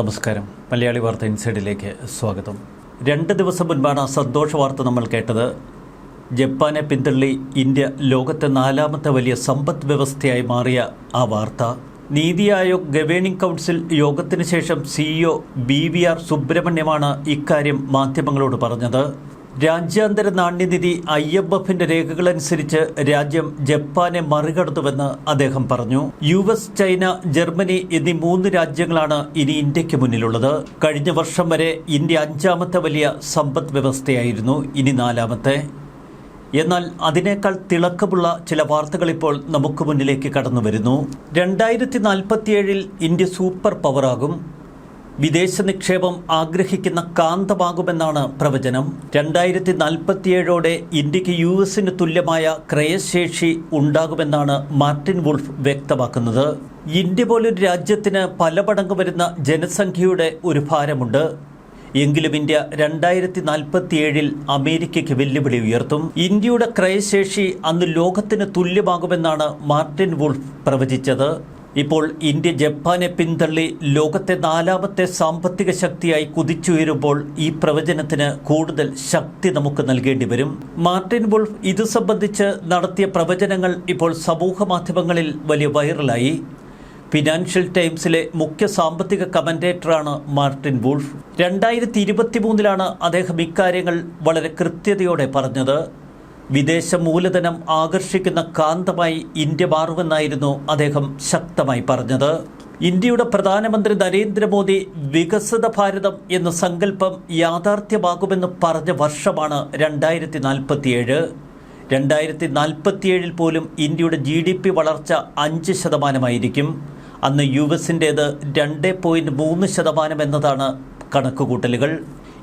നമസ്കാരം. മലയാളി വാർത്ത ഇൻസൈഡിലേക്ക് സ്വാഗതം. രണ്ട് ദിവസം മുൻപാണ് സന്തോഷ വാർത്ത നമ്മൾ കേട്ടത്. ജപ്പാനെ പിന്തള്ളി ഇന്ത്യ ലോകത്തെ നാലാമത്തെ വലിയ സമ്പദ് വ്യവസ്ഥയായി മാറിയ ആ വാർത്ത. നീതി ആയോഗ് ഗവേണിംഗ് കൗൺസിൽ യോഗത്തിന് ശേഷം സിഇഒ ബി വി ആർ സുബ്രഹ്മണ്യമാണ് ഇക്കാര്യം മാധ്യമങ്ങളോട് പറഞ്ഞത്. രാജ്യാന്തര നാണ്യനിധി ഐ എം എഫിന്റെ രേഖകളനുസരിച്ച് രാജ്യം ജപ്പാനെ മറികടത്തുമെന്ന് അദ്ദേഹം പറഞ്ഞു. യു എസ് ചൈന ജർമ്മനി എന്നീ മൂന്ന് രാജ്യങ്ങളാണ് ഇനി ഇന്ത്യയ്ക്ക് മുന്നിലുള്ളത്. കഴിഞ്ഞ വർഷം വരെ ഇന്ത്യ അഞ്ചാമത്തെ വലിയ സമ്പദ് വ്യവസ്ഥയായിരുന്നു ഇനി നാലാമത്തെ. എന്നാൽ അതിനേക്കാൾ തിളക്കമുള്ള ചില വാർത്തകൾ ഇപ്പോൾ നമുക്ക് മുന്നിലേക്ക് കടന്നു വരുന്നു. രണ്ടായിരത്തി നാൽപ്പത്തിയേഴിൽ ഇന്ത്യ സൂപ്പർ പവറാകും. വിദേശ നിക്ഷേപം ആഗ്രഹിക്കുന്ന കാന്തമാകുമെന്നാണ് പ്രവചനം. രണ്ടായിരത്തി നാൽപ്പത്തിയേഴോടെ ഇന്ത്യയ്ക്ക് യു എസിന് തുല്യമായ ക്രയശേഷി ഉണ്ടാകുമെന്നാണ് മാർട്ടിൻ വുൾഫ് വ്യക്തമാക്കുന്നത്. ഇന്ത്യ പോലൊരു രാജ്യത്തിന് പല പടങ്ങ് വരുന്ന ജനസംഖ്യയുടെ ഒരു ഭാരമുണ്ട്. എങ്കിലും ഇന്ത്യ രണ്ടായിരത്തി നാൽപ്പത്തിയേഴിൽ അമേരിക്കയ്ക്ക് വെല്ലുവിളി ഉയർത്തും. ഇന്ത്യയുടെ ക്രയശേഷി അന്ന് ലോകത്തിന് തുല്യമാകുമെന്നാണ് മാർട്ടിൻ വുൾഫ് പ്രവചിച്ചത്. ഇപ്പോൾ ഇന്ത്യ ജപ്പാനെ പിന്തള്ളി ലോകത്തെ നാലാമത്തെ സാമ്പത്തിക ശക്തിയായി കുതിച്ചുയരുമ്പോൾ ഈ പ്രവചനത്തിന് കൂടുതൽ ശക്തി നമുക്ക് നൽകേണ്ടി വരും. മാർട്ടിൻ വുൾഫ് ഇത് സംബന്ധിച്ച് നടത്തിയ പ്രവചനങ്ങൾ ഇപ്പോൾ സമൂഹ മാധ്യമങ്ങളിൽ വലിയ വൈറലായി. ഫിനാൻഷ്യൽ ടൈംസിലെ മുഖ്യ സാമ്പത്തിക കമന്റേറ്ററാണ് മാർട്ടിൻ വുൾഫ്. രണ്ടായിരത്തി ഇരുപത്തി മൂന്നിലാണ് അദ്ദേഹം ഇക്കാര്യങ്ങൾ വളരെ കൃത്യതയോടെ പറഞ്ഞത്. വിദേശ മൂലധനം ആകർഷിക്കുന്ന കാന്തമായി ഇന്ത്യ മാറുമെന്നായിരുന്നു അദ്ദേഹം ശക്തമായി പറഞ്ഞത്. ഇന്ത്യയുടെ പ്രധാനമന്ത്രി നരേന്ദ്രമോദി വികസിത ഭാരതം എന്ന സങ്കല്പം യാഥാർത്ഥ്യമാകുമെന്ന് പറഞ്ഞ വർഷമാണ് രണ്ടായിരത്തി നാൽപ്പത്തിയേഴ് രണ്ടായിരത്തി നാൽപ്പത്തിയേഴിൽ പോലും ഇന്ത്യയുടെ ജി ഡി പി വളർച്ച അഞ്ച് ശതമാനമായിരിക്കും. അന്ന് യു എസിന്റേത് രണ്ട് പോയിന്റ് മൂന്ന് ശതമാനം എന്നതാണ് കണക്കുകൂട്ടലുകൾ.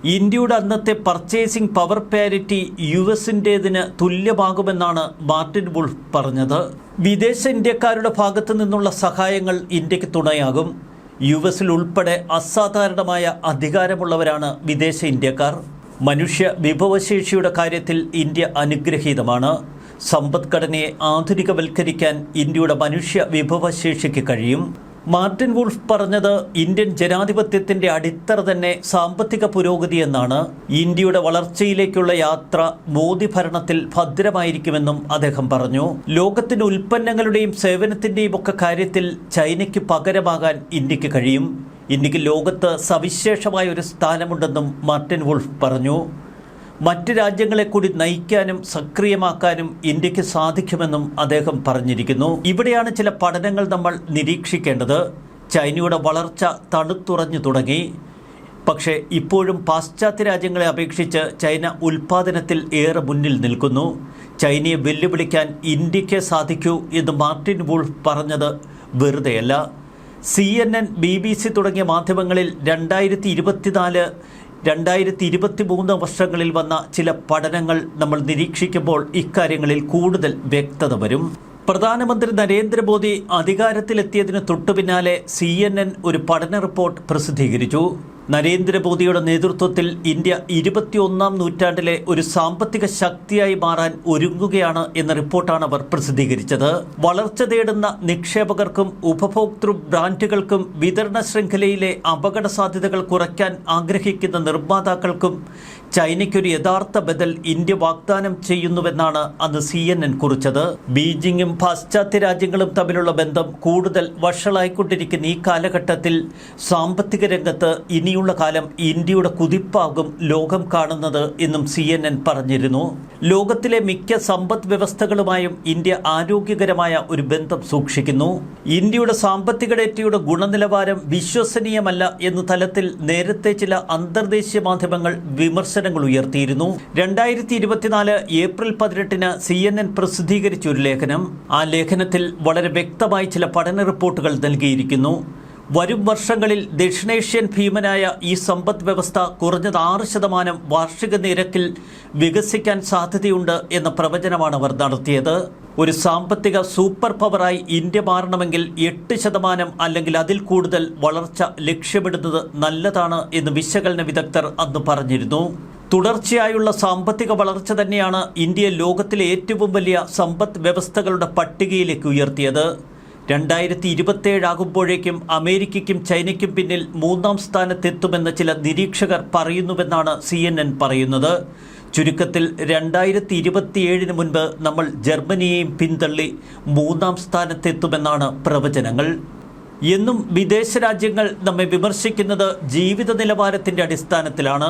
ഇന്ത്യയുടെ അന്നത്തെ പർച്ചേസിംഗ് പവർ പാരിറ്റി യു എസിന്റേതിന് തുല്യമാകുമെന്നാണ് മാർട്ടിൻ വുൾഫ് പറഞ്ഞത്. വിദേശ ഇന്ത്യക്കാരുടെ ഭാഗത്തു നിന്നുള്ള സഹായങ്ങൾ ഇന്ത്യയ്ക്ക് തുണയാകും. യു എസിൽ ഉൾപ്പെടെ അസാധാരണമായ അധികാരമുള്ളവരാണ് വിദേശ ഇന്ത്യക്കാർ. മനുഷ്യ വിഭവശേഷിയുടെ കാര്യത്തിൽ ഇന്ത്യ അനുഗ്രഹീതമാണ്. സമ്പദ്ഘടനയെ ആധുനികവൽക്കരിക്കാൻ ഇന്ത്യയുടെ മനുഷ്യ വിഭവശേഷിക്ക് കഴിയും. മാർട്ടിൻ വുൾഫ് പറഞ്ഞത് ഇന്ത്യൻ ജനാധിപത്യത്തിന്റെ അടിത്തറ തന്നെ സാമ്പത്തിക പുരോഗതി എന്നാണ്. ഇന്ത്യയുടെ വളർച്ചയിലേക്കുള്ള യാത്ര മോദി ഭരണത്തിൽ ഭദ്രമായിരിക്കുമെന്നും അദ്ദേഹം പറഞ്ഞു. ലോകത്തിന്റെ ഉൽപ്പന്നങ്ങളുടെയും സേവനത്തിന്റെയും ഒക്കെ കാര്യത്തിൽ ചൈനയ്ക്ക് പകരമാകാൻ ഇന്ത്യയ്ക്ക് കഴിയും. ഇന്ത്യയ്ക്ക് ലോകത്ത് സവിശേഷമായ ഒരു സ്ഥാനമുണ്ടെന്നും മാർട്ടിൻ വുൾഫ് പറഞ്ഞു. മറ്റ് രാജ്യങ്ങളെ കൂടി നയിക്കാനും സക്രിയമാക്കാനും ഇന്ത്യയ്ക്ക് സാധിക്കുമെന്നും അദ്ദേഹം പറഞ്ഞിരിക്കുന്നു. ഇവിടെയാണ് ചില പഠനങ്ങൾ നമ്മൾ നിരീക്ഷിക്കേണ്ടത്. ചൈനയുടെ വളർച്ച തണുത്തുറഞ്ഞു തുടങ്ങി. പക്ഷേ ഇപ്പോഴും പാശ്ചാത്യ രാജ്യങ്ങളെ അപേക്ഷിച്ച് ചൈന ഉൽപാദനത്തിൽ ഏറെ മുന്നിൽ നിൽക്കുന്നു. ചൈനയെ വെല്ലുവിളിക്കാൻ ഇന്ത്യയ്ക്ക് സാധിക്കൂ എന്ന് മാർട്ടിൻ വൂൾഫ് പറഞ്ഞത് വെറുതെയല്ല. C N N B B C തുടങ്ങിയ മാധ്യമങ്ങളിൽ രണ്ടായിരത്തി ഇരുപത്തിനാല് രണ്ടായിരത്തി ഇരുപത്തി മൂന്ന് വർഷങ്ങളിൽ വന്ന ചില പഠനങ്ങൾ നമ്മൾ നിരീക്ഷിക്കുമ്പോൾ ഇക്കാര്യങ്ങളിൽ കൂടുതൽ വ്യക്തത വരും. പ്രധാനമന്ത്രി നരേന്ദ്രമോദി അധികാരത്തിലെത്തിയതിന് തൊട്ടുപിന്നാലെ സി എൻ എൻ ഒരു പഠന റിപ്പോർട്ട് പ്രസിദ്ധീകരിച്ചു. നരേന്ദ്രമോദിയുടെ നേതൃത്വത്തിൽ ഇന്ത്യ ഇരുപത്തിയൊന്നാം നൂറ്റാണ്ടിലെ ഒരു സാമ്പത്തിക ശക്തിയായി മാറാൻ ഒരുങ്ങുകയാണ് എന്ന റിപ്പോർട്ടാണ് അവർ പ്രസിദ്ധീകരിച്ചത്. വളർച്ച തേടുന്ന നിക്ഷേപകർക്കും ഉപഭോക്തൃ ബ്രാൻഡുകൾക്കും വിതരണ ശൃംഖലയിലെ അപകട സാധ്യതകൾ കുറയ്ക്കാൻ ആഗ്രഹിക്കുന്ന നിർമ്മാതാക്കൾക്കും ചൈനയ്ക്കൊരു യഥാർത്ഥ ബദൽ ഇന്ത്യ വാഗ്ദാനം ചെയ്യുന്നുവെന്നാണ് അന്ന് സി എൻ എൻ കുറിച്ചത്. ബീജിംഗും പാശ്ചാത്യ രാജ്യങ്ങളും തമ്മിലുള്ള ബന്ധം കൂടുതൽ വഷളായിക്കൊണ്ടിരിക്കുന്ന ഈ കാലഘട്ടത്തിൽ സാമ്പത്തിക രംഗത്ത് ഇനിയുള്ള കാലം ഇന്ത്യയുടെ കുതിപ്പാകും ലോകം കാണുന്നത് എന്നും സി എൻ എൻ പറഞ്ഞിരുന്നു. ലോകത്തിലെ മിക്ക സമ്പദ് വ്യവസ്ഥകളുമായും ഇന്ത്യ ആരോഗ്യകരമായ ഒരു ബന്ധം സൂക്ഷിക്കുന്നു. ഇന്ത്യയുടെ സാമ്പത്തിക ഡേറ്റയുടെ ഗുണനിലവാരം വിശ്വസനീയമല്ല എന്ന തലത്തിൽ നേരത്തെ ചില അന്തർദേശീയ മാധ്യമങ്ങൾ വിമർശനങ്ങൾ ഉയർത്തിയിരുന്നു. രണ്ടായിരത്തി ഇരുപത്തിനാല് ഏപ്രിൽ പതിനെട്ടിന് സി എൻ എൻ പ്രസിദ്ധീകരിച്ച ഒരു ലേഖനം. ആ ലേഖനത്തിൽ വളരെ വ്യക്തമായി ചില പഠന റിപ്പോർട്ടുകൾ നൽകിയിരിക്കുന്നു. വരും വർഷങ്ങളിൽ ദക്ഷിണേഷ്യൻ ഭീമനായ ഈ സമ്പദ് വ്യവസ്ഥ കുറഞ്ഞത് ആറ് ശതമാനം വാർഷിക നിരക്കിൽ വികസിക്കാൻ സാധ്യതയുണ്ട് എന്ന പ്രവചനമാണ് അവർ നടത്തിയത്. ഒരു സാമ്പത്തിക സൂപ്പർ പവറായി ഇന്ത്യ മാറണമെങ്കിൽ എട്ട് ശതമാനം അല്ലെങ്കിൽ അതിൽ കൂടുതൽ വളർച്ച ലക്ഷ്യമിടുന്നത് നല്ലതാണ് എന്ന് വിശകലന വിദഗ്ധർ അന്ന് പറഞ്ഞിരുന്നു. തുടർച്ചയായുള്ള സാമ്പത്തിക വളർച്ച തന്നെയാണ് ഇന്ത്യ ലോകത്തിലെ ഏറ്റവും വലിയ സമ്പദ് വ്യവസ്ഥകളുടെ പട്ടികയിലേക്ക് ഉയർത്തിയത്. രണ്ടായിരത്തി ഇരുപത്തേഴാകുമ്പോഴേക്കും അമേരിക്കയ്ക്കും ചൈനയ്ക്കും പിന്നിൽ മൂന്നാം സ്ഥാനത്തെത്തുമെന്ന് ചില നിരീക്ഷകർ പറയുന്നുവെന്നാണ് സി എൻ എൻ പറയുന്നത്. ചുരുക്കത്തിൽ രണ്ടായിരത്തി ഇരുപത്തിയേഴിന് മുൻപ് നമ്മൾ ജർമ്മനിയെയും പിന്തള്ളി മൂന്നാം സ്ഥാനത്തെത്തുമെന്നാണ് പ്രവചനങ്ങൾ. എന്നും വിദേശ രാജ്യങ്ങൾ നമ്മെ വിമർശിക്കുന്നത് ജീവിത നിലവാരത്തിന്റെ അടിസ്ഥാനത്തിലാണ്.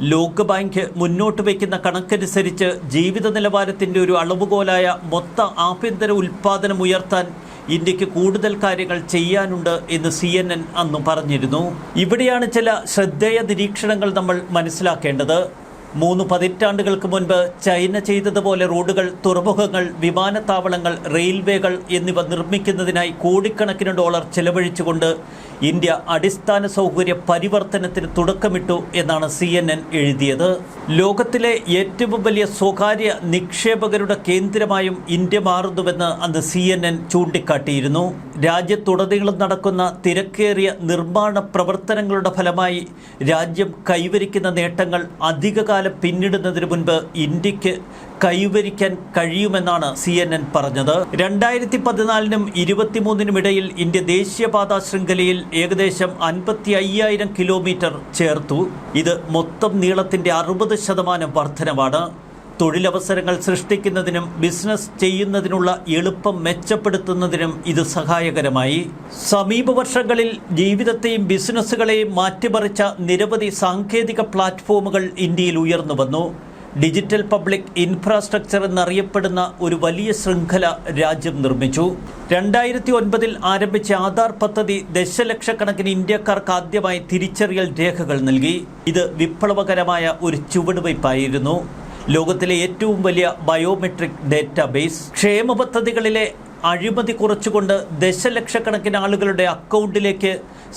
ലോകബാങ്ക് മുന്നോട്ട് വയ്ക്കുന്ന കണക്കനുസരിച്ച് ജീവിത നിലവാരത്തിന്റെ ഒരു അളവുകോലായ മൊത്ത ആഭ്യന്തര ഉൽപ്പാദനം ഉയർത്താൻ ഇന്ത്യയ്ക്ക് കൂടുതൽ കാര്യങ്ങൾ ചെയ്യാനുണ്ട് എന്ന് സി എൻ എൻ അന്ന് പറഞ്ഞിരുന്നു. ഇവിടെയാണ് ചില ശ്രദ്ധേയ നിരീക്ഷണങ്ങൾ നമ്മൾ മനസ്സിലാക്കേണ്ടത്. മൂന്ന് പതിറ്റാണ്ടുകൾക്ക് മുൻപ് ചൈന ചെയ്തതുപോലെ റോഡുകൾ തുറമുഖങ്ങൾ വിമാനത്താവളങ്ങൾ റെയിൽവേകൾ എന്നിവ നിർമ്മിക്കുന്നതിനായി കോടിക്കണക്കിന് ഡോളർ ചെലവഴിച്ചുകൊണ്ട് ഇന്ത്യ അടിസ്ഥാന സൗകര്യ പരിവർത്തനത്തിന് തുടക്കമിട്ടു എന്നാണ് സി എഴുതിയത്. ലോകത്തിലെ ഏറ്റവും വലിയ സ്വകാര്യ നിക്ഷേപകരുടെ കേന്ദ്രമായും ഇന്ത്യ മാറുന്നുവെന്ന് അന്ന് സി ചൂണ്ടിക്കാട്ടിയിരുന്നു. രാജ്യത്തുടനീളം നടക്കുന്ന തിരക്കേറിയ നിർമ്മാണ പ്രവർത്തനങ്ങളുടെ ഫലമായി രാജ്യം കൈവരിക്കുന്ന നേട്ടങ്ങൾ അധികകാലം പിന്നിടുന്നതിന് മുൻപ് ഇന്ത്യയ്ക്ക് കൈവരിക്കാൻ കഴിയുമെന്നാണ് സി എൻ എൻ പറഞ്ഞത്. രണ്ടായിരത്തി പതിനാലിനും ഇരുപത്തിമൂന്നിനും ഇടയിൽ ഇന്ത്യ ദേശീയപാത ശൃംഖലയിൽ ഏകദേശം അൻപത്തി അയ്യായിരം കിലോമീറ്റർ ചേർത്തു. ഇത് മൊത്തം നീളത്തിന്റെ അറുപത് ശതമാനം വർധനവാണ് തൊഴിലവസരങ്ങൾ സൃഷ്ടിക്കുന്നതിനും ബിസിനസ് ചെയ്യുന്നതിനുള്ള എളുപ്പം മെച്ചപ്പെടുത്തുന്നതിനും ഇത് സഹായകരമായി. സമീപ വർഷങ്ങളിൽ ജീവിതത്തെയും ബിസിനസ്സുകളെയും മാറ്റിമറിച്ച നിരവധി സാങ്കേതിക പ്ലാറ്റ്ഫോമുകൾ ഇന്ത്യയിൽ ഉയർന്നു വന്നു. ഡിജിറ്റൽ പബ്ലിക് ഇൻഫ്രാസ്ട്രക്ചർ എന്നറിയപ്പെടുന്ന ഒരു വലിയ ശൃംഖല രാജ്യം നിർമ്മിച്ചു. രണ്ടായിരത്തി ഒൻപതിൽ ആരംഭിച്ച ആധാർ പദ്ധതി ദശലക്ഷക്കണക്കിന് ഇന്ത്യക്കാർക്ക് ആദ്യമായി തിരിച്ചറിയൽ രേഖകൾ നൽകി. ഇത് വിപ്ലവകരമായ ഒരു ചുവടുവയ്പായിരുന്നു. ലോകത്തിലെ ഏറ്റവും വലിയ ബയോമെട്രിക് ഡേറ്റാബേസ് ക്ഷേമ പദ്ധതികളിലെ അഴിമതി കുറച്ചുകൊണ്ട് ദശലക്ഷക്കണക്കിന് ആളുകളുടെ അക്കൗണ്ടിലേക്ക്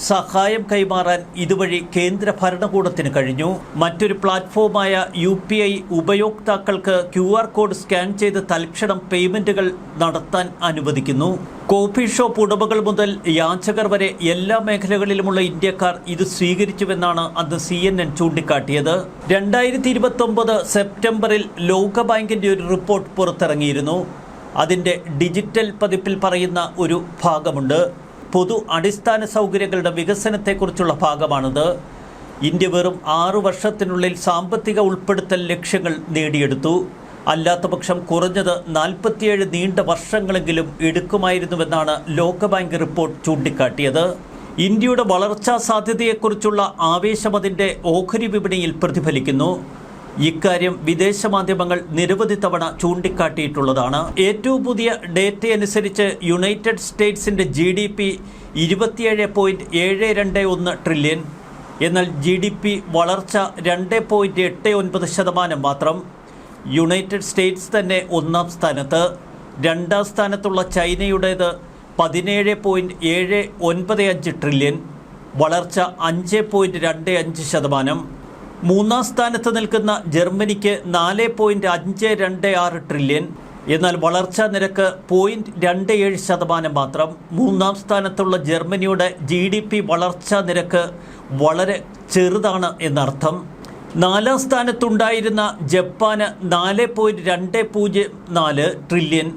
സഹായം കൈമാറാൻ ഇതുവഴി കേന്ദ്ര ഭരണകൂടത്തിന് കഴിഞ്ഞു. മറ്റൊരു പ്ലാറ്റ്ഫോമായ യു പി ഐ ഉപയോക്താക്കൾക്ക് ക്യു ആർ കോഡ് സ്കാൻ ചെയ്ത് തൽക്ഷണം പേയ്മെന്റുകൾ നടത്താൻ അനുവദിക്കുന്നു. കോഫി ഷോപ്പ് ഉടമകൾ മുതൽ യാചകർ വരെ എല്ലാ മേഖലകളിലുമുള്ള ഇന്ത്യക്കാർ ഇത് സ്വീകരിച്ചുവെന്നാണ് അന്ന് സി എൻ എൻ ചൂണ്ടിക്കാട്ടിയത്. രണ്ടായിരത്തി ഇരുപത്തൊമ്പത് സെപ്റ്റംബറിൽ ലോകബാങ്കിന്റെ ഒരു റിപ്പോർട്ട് പുറത്തിറങ്ങിയിരുന്നു. അതിന്റെ ഡിജിറ്റൽ പതിപ്പിൽ പറയുന്ന ഒരു ഭാഗമുണ്ട്. പൊതു അടിസ്ഥാന സൗകര്യങ്ങളുടെ വികസനത്തെക്കുറിച്ചുള്ള ഭാഗമാണിത്. ഇന്ത്യ വെറും ആറു വർഷത്തിനുള്ളിൽ സാമ്പത്തിക ഉൾപ്പെടുത്തൽ ലക്ഷ്യങ്ങൾ നേടിയെടുത്തു. അല്ലാത്തപക്ഷം കുറഞ്ഞത് നാൽപ്പത്തിയേഴ് നീണ്ട വർഷങ്ങളെങ്കിലും എടുക്കുമായിരുന്നുവെന്നാണ് ലോകബാങ്ക് റിപ്പോർട്ട് ചൂണ്ടിക്കാട്ടിയത്. ഇന്ത്യയുടെ വളർച്ചാ സാധ്യതയെക്കുറിച്ചുള്ള ആവേശം അതിന്റെ ഓഹരി വിപണിയിൽ പ്രതിഫലിക്കുന്നു. ഇക്കാര്യം വിദേശ മാധ്യമങ്ങൾ നിരവധി തവണ ചൂണ്ടിക്കാട്ടിയിട്ടുള്ളതാണ്. ഏറ്റവും പുതിയ ഡേറ്റ അനുസരിച്ച് യുണൈറ്റഡ് സ്റ്റേറ്റ്സിന്റെ ജി ഡി പി ഇരുപത്തിയേഴ് പോയിന്റ് ഏഴ് രണ്ട് ഒന്ന് ട്രില്യൺ എന്നാൽ ജി ഡി പി വളർച്ച രണ്ട് പോയിന്റ് എട്ട് ഒൻപത് ശതമാനം മാത്രം. യുണൈറ്റഡ് സ്റ്റേറ്റ്സ് തന്നെ ഒന്നാം സ്ഥാനത്ത്. രണ്ടാം സ്ഥാനത്തുള്ള ചൈനയുടേത് പതിനേഴ് പോയിന്റ് ഏഴ് ഒൻപത് അഞ്ച് ട്രില്യൺ വളർച്ച അഞ്ച് പോയിന്റ് രണ്ട് അഞ്ച് ശതമാനം. മൂന്നാം സ്ഥാനത്ത് നിൽക്കുന്ന ജർമ്മനിക്ക് നാല് പോയിന്റ് അഞ്ച് രണ്ട് ആറ് ട്രില്യൺ എന്നാൽ വളർച്ചാ നിരക്ക് പോയിന്റ് രണ്ട് ഏഴ് ശതമാനം മാത്രം. മൂന്നാം സ്ഥാനത്തുള്ള ജർമ്മനിയുടെ ജി ഡി പി വളർച്ചാ നിരക്ക് വളരെ ചെറുതാണ് എന്നർത്ഥം. നാലാം സ്ഥാനത്തുണ്ടായിരുന്ന ജപ്പാന് നാല് പോയിന്റ് രണ്ട് പൂജ്യം നാല് ട്രില്യൺ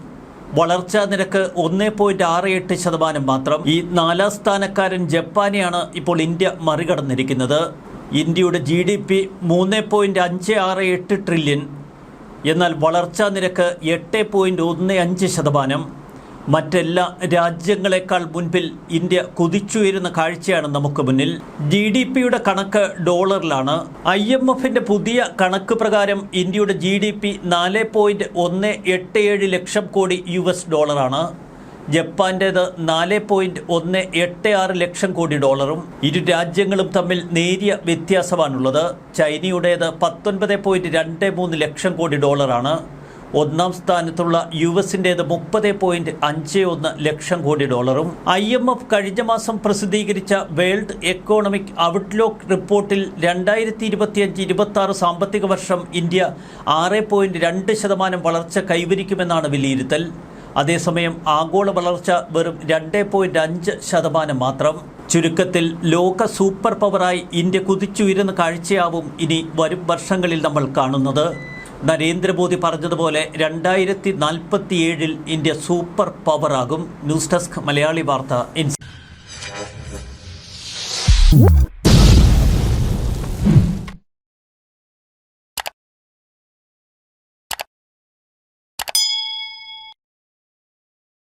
വളർച്ചാ നിരക്ക് ഒന്ന് പോയിന്റ് ആറ് എട്ട് ശതമാനം മാത്രം. ഈ നാലാം സ്ഥാനക്കാരൻ ജപ്പാനെയാണ് ഇപ്പോൾ ഇന്ത്യ മറികടന്നിരിക്കുന്നത്. ഇന്ത്യയുടെ ജി ഡി പി മൂന്ന് പോയിന്റ് അഞ്ച് ആറ് എട്ട് ട്രില്യൺ എന്നാൽ വളർച്ചാ നിരക്ക് എട്ട് പോയിന്റ് ഒന്ന് അഞ്ച് ശതമാനം. മറ്റെല്ലാ രാജ്യങ്ങളെക്കാൾ മുൻപിൽ ഇന്ത്യ കുതിച്ചുയരുന്ന കാഴ്ചയാണ് നമുക്ക് മുന്നിൽ. ജി ഡി പിയുടെ കണക്ക് ഡോളറിലാണ്. ഐ എം എഫിന്റെ പുതിയ കണക്ക് പ്രകാരം ഇന്ത്യയുടെ ജി ഡി പി നാല് പോയിന്റ് ഒന്ന് എട്ട് ഏഴ് ലക്ഷം കോടി യു എസ് ഡോളറാണ്. ജപ്പാന്റേത് നാല് പോയിന്റ് ഒന്ന് എട്ട് ആറ് ലക്ഷം കോടി ഡോളറും ഇരു രാജ്യങ്ങളും തമ്മിൽ നേരിയ വ്യത്യാസമാണുള്ളത്. ചൈനയുടേത് പത്തൊൻപത് പോയിന്റ് രണ്ട് മൂന്ന് ലക്ഷം കോടി ഡോളറാണ്. ഒന്നാം സ്ഥാനത്തുള്ള യു എസിന്റേത് മുപ്പത് പോയിന്റ് അഞ്ച് ഒന്ന് ലക്ഷം കോടി ഡോളറും. ഐ എം എഫ് കഴിഞ്ഞ മാസം പ്രസിദ്ധീകരിച്ച വേൾഡ് എക്കോണമിക് ഔട്ട്ലുക്ക് റിപ്പോർട്ടിൽ രണ്ടായിരത്തി ഇരുപത്തിയഞ്ച് ഇരുപത്തി ആറ് സാമ്പത്തിക വർഷം ഇന്ത്യ ആറ് പോയിന്റ് രണ്ട് ശതമാനം വളർച്ച കൈവരിക്കുമെന്നാണ് വിലയിരുത്തൽ. അതേസമയം ആഗോള വളർച്ച വെറും രണ്ട് പോയിന്റ് അഞ്ച് ശതമാനം മാത്രം. ചുരുക്കത്തിൽ ലോക സൂപ്പർ പവറായി ഇന്ത്യ കുതിച്ചുയരുന്ന കാഴ്ചയാവും ഇനി വരും വർഷങ്ങളിൽ നമ്മൾ കാണുന്നത്. നരേന്ദ്രമോദി പറഞ്ഞതുപോലെ രണ്ടായിരത്തി നാൽപ്പത്തിയേഴിൽ India super പവറാകും. News desk Malayali Vartha insight.